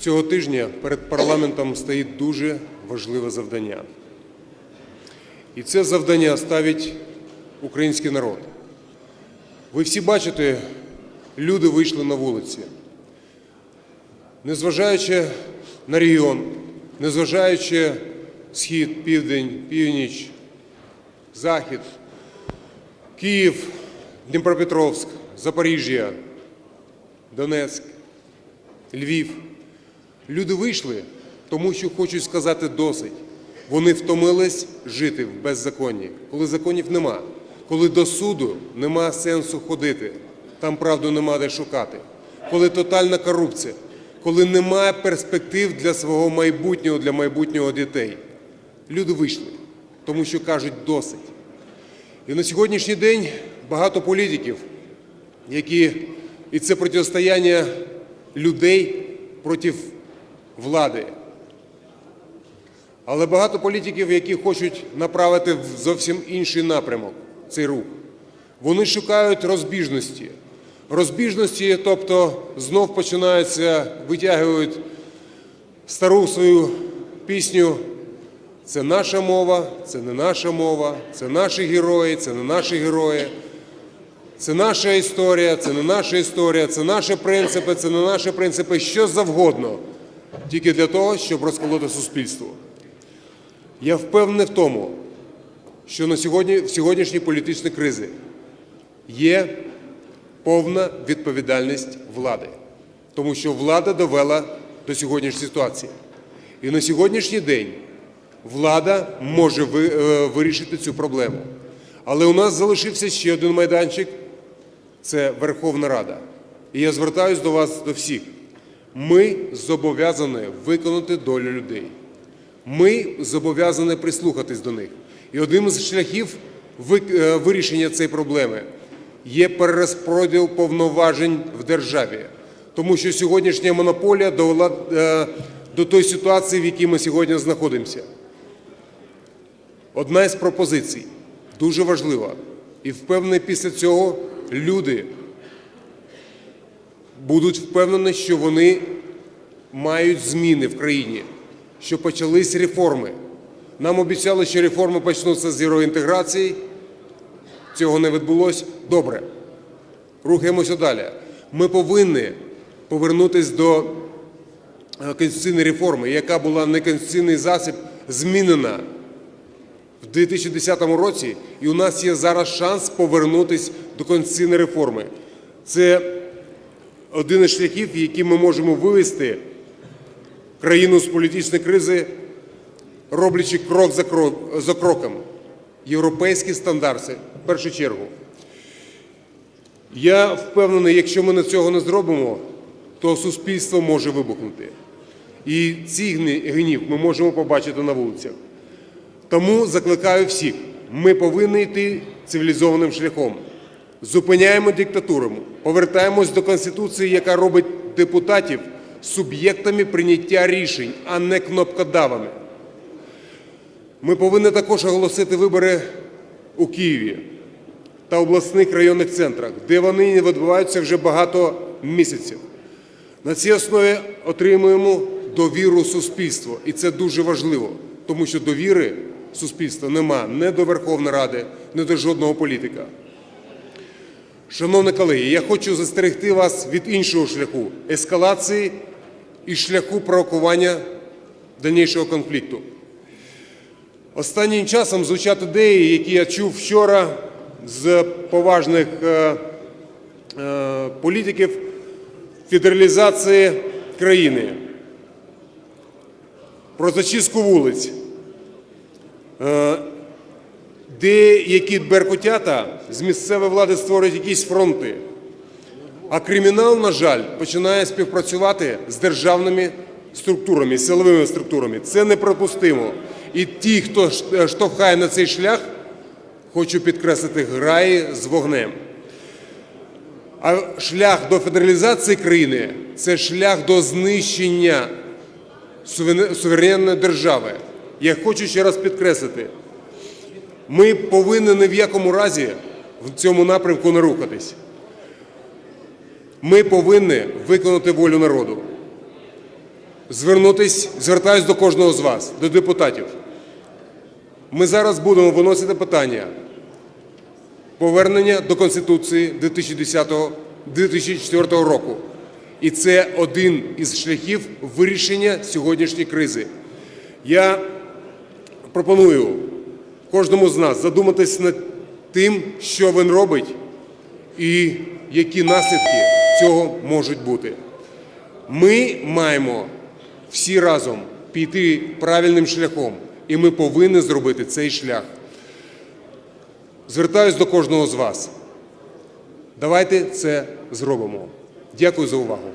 Цього тижня перед парламентом стоїть дуже важливе завдання. І це завдання ставить український народ. Ви всі бачите, люди вийшли на вулиці. Незважаючи на регіон, незважаючи схід, південь, північ, захід, Київ, Дніпропетровськ, Запоріжжя, Донецьк, Львів. Люди вийшли, тому що хочуть сказати досить. Вони втомились жити в беззаконні, коли законів нема, коли до суду нема сенсу ходити, там правду нема де шукати, коли тотальна корупція, коли немає перспектив для свого майбутнього, для майбутнього дітей. Люди вийшли, тому що кажуть досить. І на сьогоднішній день багато політиків, які і це протистояння людей проти влади. Але багато політиків, які хочуть направити в зовсім інший напрямок цей рух. Вони шукають розбіжності. Розбіжності, тобто знов починаються, витягують стару свою пісню. Це наша мова, це не наша мова, це наші герої, це не наші герої. Це наша історія, це не наша історія, це наші принципи, це не наші принципи, що завгодно, тільки для того, щоб розколоти суспільство. Я впевнений в тому, що на сьогодні, в сьогоднішній політичній кризі є повна відповідальність влади, тому що влада довела до сьогоднішньої ситуації. І на сьогоднішній день влада може е, вирішити цю проблему. Але у нас залишився ще один майданчик це Верховна Рада. І я звертаюся до вас, до всіх. Ми зобов'язані виконати долю людей. Ми зобов'язані прислухатись до них. І одним з шляхів е, вирішення цієї проблеми є перерозподіл повноважень в державі. Тому що сьогоднішня монополія довела е, до тої ситуації, в якій ми сьогодні знаходимося. Одна із пропозицій дуже важлива. І впевнений, після цього люди будуть впевнені, що вони мають зміни в країні, що почались реформи. Нам обіцяли, що реформи почнуться з євроінтеграції. Цього не відбулося. Добре. Рухаємося далі. Ми повинні повернутися до е, конституційної реформи, яка була неконституційний засіб змінена в 2010 році, і у нас є зараз шанс повернутися до конституційної реформи. Це один із шляхів, яким ми можемо вивести країну з політичної кризи, роблячи крок за, крок, за кроком. Європейські стандарти в першу чергу. Я впевнений, якщо ми на цього не зробимо, то суспільство може вибухнути. І гні- гнів ми можемо побачити на вулицях. Тому закликаю всіх, ми повинні йти цивілізованим шляхом. Зупиняємо диктатуру, повертаємось до Конституції, яка робить депутатів суб'єктами прийняття рішень, а не кнопкодавами. Ми повинні також оголосити вибори у Києві та обласних районних центрах, де вони не відбуваються вже багато місяців. На цій основі отримуємо довіру суспільства, і це дуже важливо, тому що довіри суспільства нема ні до Верховної Ради, ні до жодного політика. Шановні колеги, я хочу застерегти вас від іншого шляху ескалації і шляху провокування дальнішого конфлікту. Останнім часом звучать ідеї, які я чув вчора з поважних е, е, політиків федералізації країни, про зачистку вулиць. Е, Деякі беркутята з місцевої влади створюють якісь фронти. А кримінал, на жаль, починає співпрацювати з державними структурами, силовими структурами. Це неприпустимо. І ті, хто штовхає на цей шлях, хочу підкреслити, грає з вогнем. А шлях до федералізації країни це шлях до знищення суверенної держави. Я хочу ще раз підкреслити, ми повинні ні в якому разі в цьому напрямку не рухатись. Ми повинні виконати волю народу. звернутись, звертаюсь до кожного з вас, до депутатів. Ми зараз будемо виносити питання повернення до Конституції 2010-2004 року. І це один із шляхів вирішення сьогоднішньої кризи. Я пропоную кожному з нас задуматись над тим, що він робить і які наслідки цього можуть бути. Ми маємо всі разом піти правильним шляхом, і ми повинні зробити цей шлях. Звертаюсь до кожного з вас. Давайте це зробимо. Дякую за увагу.